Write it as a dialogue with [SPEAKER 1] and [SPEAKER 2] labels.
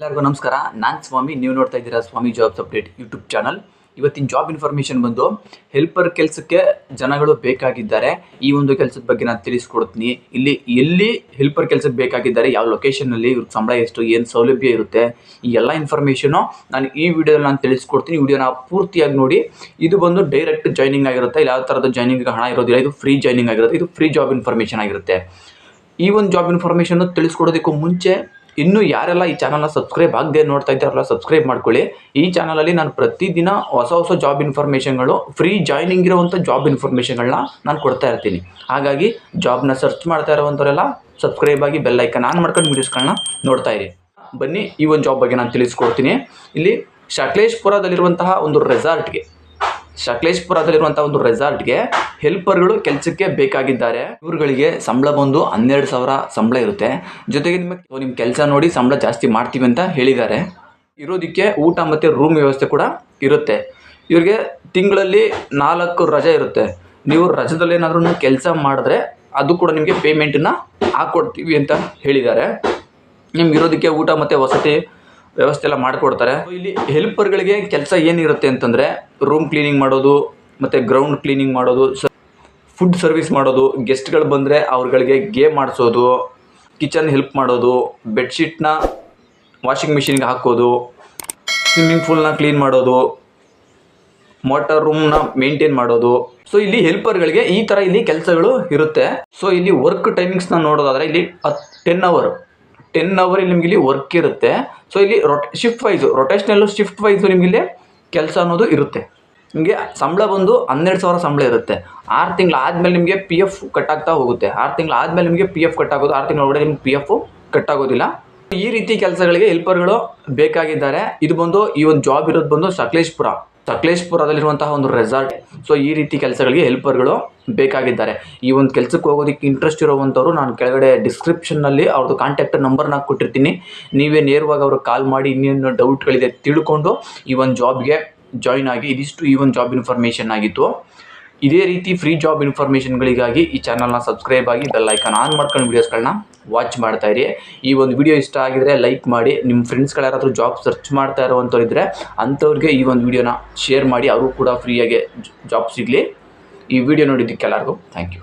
[SPEAKER 1] ಎಲ್ಲರಿಗೂ ನಮಸ್ಕಾರ. ನಾನು ಸ್ವಾಮಿ, ನೀವು ನೋಡ್ತಾ ಇದ್ದೀರಾ ಸ್ವಾಮಿ ಜಾಬ್ಸ್ ಅಪ್ಡೇಟ್ ಯೂಟ್ಯೂಬ್ ಚಾನಲ್ ಇವತ್ತಿನ ಜಾಬ್ ಇನ್ಫಾರ್ಮೇಷನ್ ಬಂದು ಹೆಲ್ಪರ್ ಕೆಲಸಕ್ಕೆ ಜನಗಳು ಬೇಕಾಗಿದ್ದಾರೆ. ಈ ಒಂದು ಕೆಲಸದ ಬಗ್ಗೆ ನಾನು ತಿಳಿಸ್ಕೊಡ್ತೀನಿ. ಇಲ್ಲಿ, ಎಲ್ಲಿ ಹೆಲ್ಪರ್ ಕೆಲಸಕ್ಕೆ ಬೇಕಾಗಿದ್ದಾರೆ, ಯಾವ ಲೊಕೇಶನಲ್ಲಿ ಇವ್ರ ಸಂಬಳ ಎಷ್ಟು, ಏನು ಸೌಲಭ್ಯ ಇರುತ್ತೆ, ಈ ಎಲ್ಲ ಇನ್ಫಾರ್ಮೇಷನು ನಾನು ಈ ವಿಡಿಯೋದಲ್ಲಿ ನಾನು ತಿಳಿಸ್ಕೊಡ್ತೀನಿ. ವಿಡಿಯೋನ ಪೂರ್ತಿಯಾಗಿ ನೋಡಿ. ಇದು ಬಂದು ಡೈರೆಕ್ಟ್ ಜಾಯ್ನಿಂಗ್ ಆಗಿರುತ್ತೆ. ಇಲ್ಲ ಯಾವ ಥರದ ಜಾಯ್ನಿಂಗ್ ಹಣ ಇರೋದಿಲ್ಲ. ಇದು ಫ್ರೀ ಜಾಯ್ನಿಂಗ್ ಆಗಿರುತ್ತೆ. ಇದು ಫ್ರೀ ಜಾಬ್ ಇನ್ಫಾರ್ಮೇಷನ್ ಆಗಿರುತ್ತೆ. ಈ ಒಂದು ಜಾಬ್ ಇನ್ಫಾರ್ಮೇಷನ್ನು ತಿಳಿಸ್ಕೊಡೋದಕ್ಕೂ ಮುಂಚೆ ಇನ್ನೂ ಯಾರೆಲ್ಲ ಈ ಚಾನಲ್ನ ಸಬ್ಸ್ಕ್ರೈಬ್ ಆಗದೆ ನೋಡ್ತಾ ಇದ್ದಾರಲ್ಲ ಸಬ್ಸ್ಕ್ರೈಬ್ ಮಾಡ್ಕೊಳ್ಳಿ. ಈ ಚಾನಲಲ್ಲಿ ನಾನು ಪ್ರತಿದಿನ ಹೊಸ ಹೊಸ ಜಾಬ್ ಇನ್ಫಾರ್ಮೇಷನ್ಗಳು ಫ್ರೀ ಜಾಯ್ನಿಂಗ್ ಇರುವಂಥ ಜಾಬ್ ಇನ್ಫಾರ್ಮೇಷನ್ಗಳನ್ನ ನಾನು ಕೊಡ್ತಾ ಇರ್ತೀನಿ. ಹಾಗಾಗಿ ಜಾಬ್ನ ಸರ್ಚ್ ಮಾಡ್ತಾ ಇರುವಂಥವರೆಲ್ಲ ಸಬ್ಸ್ಕ್ರೈಬ್ ಆಗಿ ಬೆಲ್ ಐಕನ್ ಆನ್ ಮಾಡ್ಕೊಂಡು ವೀಡಿಯೋಸ್ಗಳನ್ನ ನೋಡ್ತಾ ಇರಿ. ಬನ್ನಿ, ಈ ಒಂದು ಜಾಬ್ ಬಗ್ಗೆ ನಾನು ತಿಳಿಸ್ಕೊಡ್ತೀನಿ. ಇಲ್ಲಿ ಶಕ್ಲೇಶ್ಪುರದಲ್ಲಿರುವಂತಹ ಒಂದು ರೆಸಾರ್ಟ್ಗೆ ಶಕ್ಲೇಶ್ಪುರದಲ್ಲಿರುವಂಥ ಒಂದು ರೆಸಾರ್ಟ್ಗೆ ಹೆಲ್ಪರ್ಗಳು ಕೆಲಸಕ್ಕೆ ಬೇಕಾಗಿದ್ದಾರೆ. ಇವ್ರುಗಳಿಗೆ ಸಂಬಳ ಬಂದು ಹನ್ನೆರಡು ಸಾವಿರ ಸಂಬಳ ಇರುತ್ತೆ. ಜೊತೆಗೆ ನಿಮಗೆ ನಿಮ್ಮ ಕೆಲಸ ನೋಡಿ ಸಂಬಳ ಜಾಸ್ತಿ ಮಾಡ್ತೀವಿ ಅಂತ ಹೇಳಿದ್ದಾರೆ. ಇರೋದಕ್ಕೆ ಊಟ ಮತ್ತು ರೂಮ್ ವ್ಯವಸ್ಥೆ ಕೂಡ ಇರುತ್ತೆ. ಇವರಿಗೆ ತಿಂಗಳಲ್ಲಿ ನಾಲ್ಕು ರಜೆ ಇರುತ್ತೆ. ನೀವು ರಜದಲ್ಲಿ ಏನಾದ್ರೂ ಕೆಲಸ ಮಾಡಿದ್ರೆ ಅದು ಕೂಡ ನಿಮಗೆ ಪೇಮೆಂಟನ್ನು ಹಾಕ್ಕೊಡ್ತೀವಿ ಅಂತ ಹೇಳಿದ್ದಾರೆ. ನಿಮ್ಗೆ ಇರೋದಕ್ಕೆ ಊಟ ಮತ್ತು ವಸತಿ ವ್ಯವಸ್ಥೆ ಎಲ್ಲ ಮಾಡಿಕೊಡ್ತಾರೆ. ಇಲ್ಲಿ ಹೆಲ್ಪರ್ಗಳಿಗೆ ಕೆಲಸ ಏನಿರುತ್ತೆ ಅಂತಂದರೆ ರೂಮ್ ಕ್ಲೀನಿಂಗ್ ಮಾಡೋದು, ಮತ್ತು ಗ್ರೌಂಡ್ ಕ್ಲೀನಿಂಗ್ ಮಾಡೋದು ಫುಡ್ ಸರ್ವಿಸ್ ಮಾಡೋದು ಗೆಸ್ಟ್ಗಳು ಬಂದರೆ ಅವ್ರುಗಳಿಗೆ ಗೇಮ್ ಮಾಡಿಸೋದು ಕಿಚನ್ ಹೆಲ್ಪ್ ಮಾಡೋದು ಬೆಡ್ಶೀಟ್ನ ವಾಷಿಂಗ್ ಮಿಷಿನ್ಗೆ ಹಾಕೋದು ಸ್ವಿಮ್ಮಿಂಗ್ ಪೂಲ್ನ ಕ್ಲೀನ್ ಮಾಡೋದು ಮೋಟರ್ ರೂಮ್ನ ಮೇಂಟೈನ್ ಮಾಡೋದು. ಸೊ ಇಲ್ಲಿ ಹೆಲ್ಪರ್ಗಳಿಗೆ ಈ ಥರ ಇಲ್ಲಿ ಕೆಲಸಗಳು ಇರುತ್ತೆ. ಸೊ ಇಲ್ಲಿ ವರ್ಕ್ ಟೈಮಿಂಗ್ಸ್ನ ನೋಡೋದಾದರೆ ಇಲ್ಲಿ ಹತ್ ಟೆನ್ ಅವರ್ ಟೆನ್ ಅವರ್ ಇಲ್ಲಿ ನಿಮ್ಗೆ ಇಲ್ಲಿ ವರ್ಕ್ ಇರುತ್ತೆ. ಸೊ ಇಲ್ಲಿ ರೊಟ್ shift wise rotational shift wise ನಿಮ್ಗೆ ಇಲ್ಲಿ ಕೆಲಸ ಅನ್ನೋದು ಇರುತ್ತೆ. ನಿಮಗೆ ಸಂಬಳ ಬಂದು ಹನ್ನೆರಡು ಸಾವಿರ ಸಂಬಳ ಇರುತ್ತೆ. ಆರು ತಿಂಗಳು ಆದಮೇಲೆ ನಿಮಗೆ ಪಿ ಎಫ್ ಕಟ್ ಆಗ್ತಾ ಹೋಗುತ್ತೆ. ಆರು ತಿಂಗಳು ಆದಮೇಲೆ ನಿಮಗೆ ಪಿ ಎಫ್ ಕಟ್ ಆಗೋದು ಆರು ತಿಂಗಳ ಒಳಗಡೆ ನಿಮ್ಗೆ ಪಿ ಎಫ್ ಕಟ್ ಆಗೋದಿಲ್ಲ ಈ ರೀತಿ ಕೆಲಸಗಳಿಗೆ ಹೆಲ್ಪರ್ಗಳು ಬೇಕಾಗಿದ್ದಾರೆ. ಇದು ಬಂದು ಈ ಒಂದು ಜಾಬ್ ಇರೋದು ಬಂದು ಸಕಲೇಶ್ಪುರ. ಸಕಲೇಶ್ಪುರದಲ್ಲಿರುವಂತಹ ಒಂದು ರೆಸಾರ್ಟ್ ಸೊ ಈ ರೀತಿ ಕೆಲಸಗಳಿಗೆ ಹೆಲ್ಪರ್ಗಳು ಬೇಕಾಗಿದ್ದಾರೆ. ಈ ಒಂದು ಕೆಲಸಕ್ಕೆ ಹೋಗೋದಕ್ಕೆ ಇಂಟ್ರೆಸ್ಟ್ ಇರೋವಂಥವ್ರು ನಾನು ಕೆಳಗಡೆ ಡಿಸ್ಕ್ರಿಪ್ಷನ್ನಲ್ಲಿ ಅವ್ರದ್ದು ಕಾಂಟ್ಯಾಕ್ಟ್ ನಂಬರ್ನ ಕೊಟ್ಟಿರ್ತೀನಿ. ನೀವೇ ನೇರವಾಗಿ ಅವ್ರಿಗೆ ಕಾಲ್ ಮಾಡಿ ಇನ್ನೇನು ಡೌಟ್ಗಳಿದೆ ತಿಳ್ಕೊಂಡು ಈ ಒಂದು ಜಾಬ್ಗೆ ಜಾಯ್ನ್ ಆಗಿ, ಇದಿಷ್ಟು ಈ ಒಂದು ಜಾಬ್ ಇನ್ಫಾರ್ಮೇಷನ್ ಆಗಿತ್ತು. ಇದೇ ರೀತಿ ಫ್ರೀ ಜಾಬ್ ಇನ್ಫಾರ್ಮೇಷನ್ಗಳಿಗಾಗಿ ಈ ಚಾನಲ್ನ ಸಬ್ಸ್ಕ್ರೈಬ್ ಆಗಿ ಬೆಲ್ ಐಕಾನ್ ಆನ್ ಮಾಡ್ಕೊಂಡು ವೀಡಿಯೋಸ್ಗಳನ್ನ ವಾಚ್ ಮಾಡ್ತಾ ಇರಿ. ಈ ಒಂದು ವಿಡಿಯೋ ಇಷ್ಟ ಆಗಿದ್ರೆ ಲೈಕ್ ಮಾಡಿ ನಿಮ್ಮ ಫ್ರೆಂಡ್ಸ್ಗಳು ಯಾರಾದರೂ ಜಾಬ್ ಸರ್ಚ್ ಮಾಡ್ತಾ ಇರೋವಂಥವ್ರು ಇದ್ರೆ ಅಂಥವ್ರಿಗೆ ಈ ಒಂದು ವಿಡಿಯೋನ ಶೇರ್ ಮಾಡಿ, ಅವರು ಕೂಡ ಫ್ರೀಯಾಗಿ ಜಾಬ್ ಸಿಗಲಿ. ಈ ವಿಡಿಯೋ ನೋಡಿದ್ದಕ್ಕೆ ಎಲ್ಲರಿಗೂ ಥ್ಯಾಂಕ್ ಯು